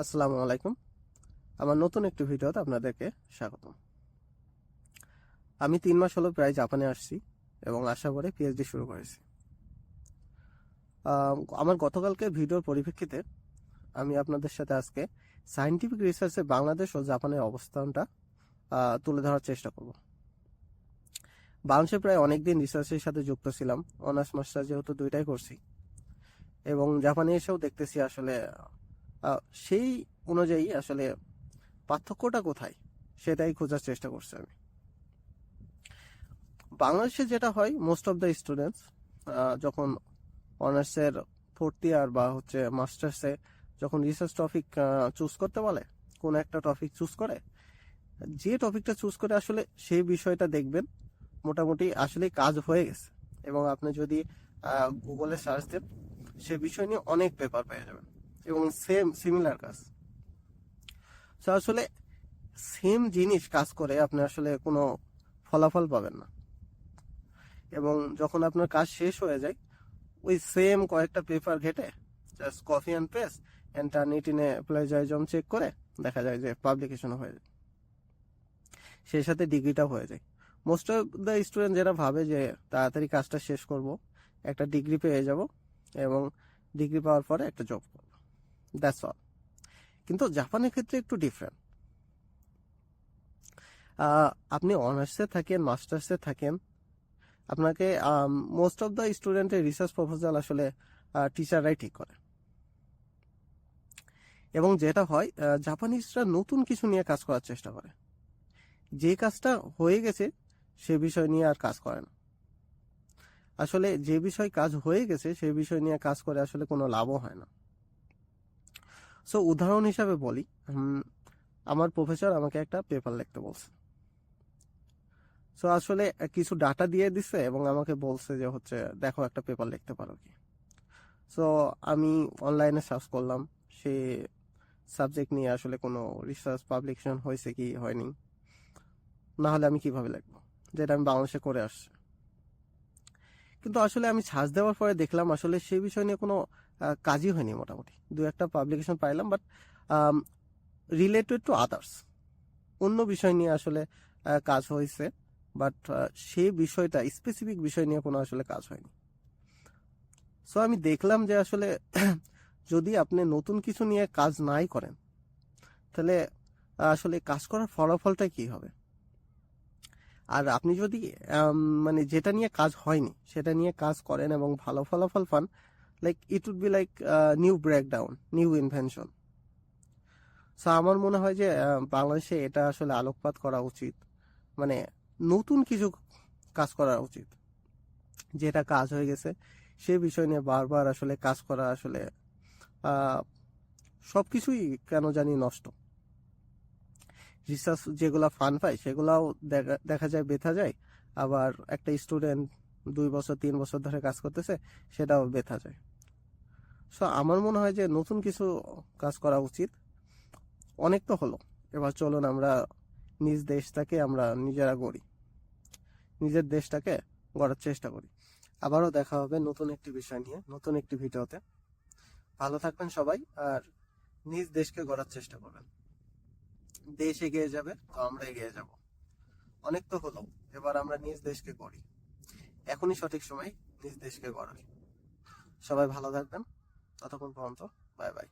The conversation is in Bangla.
আসসালামু আলাইকুম। আমার নতুন একটি ভিডিওতে আপনাদেরকে স্বাগতম। আমি তিন মাস হলো প্রায় জাপানে আসছি এবং আশা করে পিএইচডি শুরু করেছি। আমার গতকালকে ভিডিওর পরিপ্রেক্ষিতে আমি আপনাদের সাথে আজকে সায়েন্টিফিক রিসার্চে বাংলাদেশ ও জাপানের অবস্থানটা তুলে ধরার চেষ্টা করব। বাংলাদেশে প্রায় অনেকদিন রিসার্চের সাথে যুক্ত ছিলাম। অনার্স মাস্টার যেহেতু দুইটাই করছি। এবং জাপানে এসেও দেখতেছি আসলে সেই অনুযায়ী আসলে পার্থক্যটা কোথায়? সেটাই খোঁজার চেষ্টা করছি আমি। বাংলাদেশে যেটা হয় মোস্ট অফ দ্য স্টুডেন্টস যখন অনার্সের ফোর্থ ইয়ার বা হচ্ছে মাস্টার্সে যখন রিসার্চ টপিক চুজ করতে বলে, কোন একটা টপিক চুজ করে, যে টপিকটা চুজ করে আসলে সেই বিষয়টা দেখবেন, মোটামুটি আসলে কাজ হয়ে গেছে। এবং আপনি যদি গুগলে সার্চ দেন, সে বিষয় নিয়ে অনেক পেপার পেয়ে যাবেন। এবং সেম সিমিলার কাজ। তো আসলে সেম জিনিস কাজ করে, আপনি আসলে কোনো ফলাফল পাবেন না। এবং যখন আপনার কাজ শেষ হয়ে যায়, ওই সেম কয়েকটা পেপার ঘেটে just copy and paste and it in plagiarism check করে, দেখা যায় যে পাবলিকেশন হয়ে যায়। সেই সাথে ডিগ্রিটাও হয়ে যায়। মোস্ট অফ দ্য স্টুডেন্ট যারা ভাবে যে, তাড়াতাড়ি কাজটা শেষ করব, একটা ডিগ্রি পেয়ে যাব, এবং ডিগ্রি পাওয়ার পরে একটা জব করব। দ্যাটস অল কিন্তু জাপানের ক্ষেত্রে একটু ডিফারেন্ট আপনি অনার্সে থাকেন মাস্টার্সে থাকেন, আপনাকে মোস্ট অফ দ্য স্টুডেন্টের রিসার্চ প্রপোজাল আসলে টিচাররাই ঠিক করে। এবং যেটা হয় জাপানিজরা নতুন কিছু নিয়ে কাজ করার চেষ্টা করে। যে কাজটা হয়ে গেছে, সে বিষয় নিয়ে আর কাজ করে না। আসলে যে বিষয় কাজ হয়ে গেছে, সে বিষয় নিয়ে কাজ করে আসলে কোনো লাভও হয় না। সো উদাহরণ হিসাবে বলি আমার প্রফেসর আমাকে একটা পেপার লিখতে বলছে। সো আসলে কিছু ডাটা দিয়ে দিছে এবং আমাকে বলছে যে হচ্ছে, দেখো একটা পেপার লিখতে পারো কি? সো আমি অনলাইনে সার্চ করলাম, সে সাবজেক্ট নিয়ে আসলে কোনো রিসার্চ পাবলিকেশন হয়েছে কি, হয়নি। না হলে আমি কীভাবে লিখব? যেটা আমি বাংলাদেশে করে আসছি। কিন্তু আসলে আমি সার্চ দেওয়ার পরে দেখলাম, আসলে সেই বিষয় নিয়ে কোনো কাজই হয়নি মোটামুটি। দু একটা পাবলিকেশন পাইলাম বাট রিলেটেড টু আদার্স অন্য বিষয় নিয়ে আসলে কাজ হয়েছে বাট সেই বিষয়টা স্পেসিফিক বিষয় নিয়ে কোনো আসলে কাজ হয়নি। সো আমি দেখলাম যে আসলে, যদি আপনি নতুন কিছু নিয়ে কাজ নাই করেন, তাহলে আসলে কাজ করার ফলাফলটা কি হবে? আর আপনি যদি মানে যেটা নিয়ে কাজ হয়নি, সেটা নিয়ে কাজ করেন এবং ভালো ফলাফল পান like it would be like new breakdown new invention so আমার মনে হয় যে বাংলাদেশে এটা আসলে আলোকপাত করা উচিত। মানে নতুন কিছু কাজ করা উচিত। যেটা কাজ হয়ে গেছে, সে বিষয় নিয়ে বারবার আসলে কাজ করা আসলে সব কিছুই কেন জানি নষ্ট। রিসার্চ যেগুলা ফান পায়, সেগুলাও দেখা দেখা যায় বেথা যায়। আবার একটা স্টুডেন্ট দুই বছর, তিন বছর ধরে কাজ করতেছে, সেটাও বেথা যায়। সো আমার মনে হয় যে নতুন কিছু কাজ করা উচিত। অনেক তো হলো। এবার চলুন আমরা নিজ দেশটাকে আমরা নিজেরা গড়ি। নিজের দেশটাকে গড়ার চেষ্টা করি। আবারও দেখা হবে নতুন একটি বিষয় নিয়ে, নতুন একটি ভিডিওতে। ভালো থাকবেন সবাই, আর নিজ দেশকে গড়ার চেষ্টা করবেন। দেশ এগিয়ে যাবে, তো আমরা এগিয়ে যাব। অনেক তো হলো, এবার আমরা নিজ দেশকে গড়ি। এখনই সঠিক সময় নিজ দেশকে গড়ার সবাই ভালো থাকবেন। ততক্ষণ পর্যন্ত বাই বাই।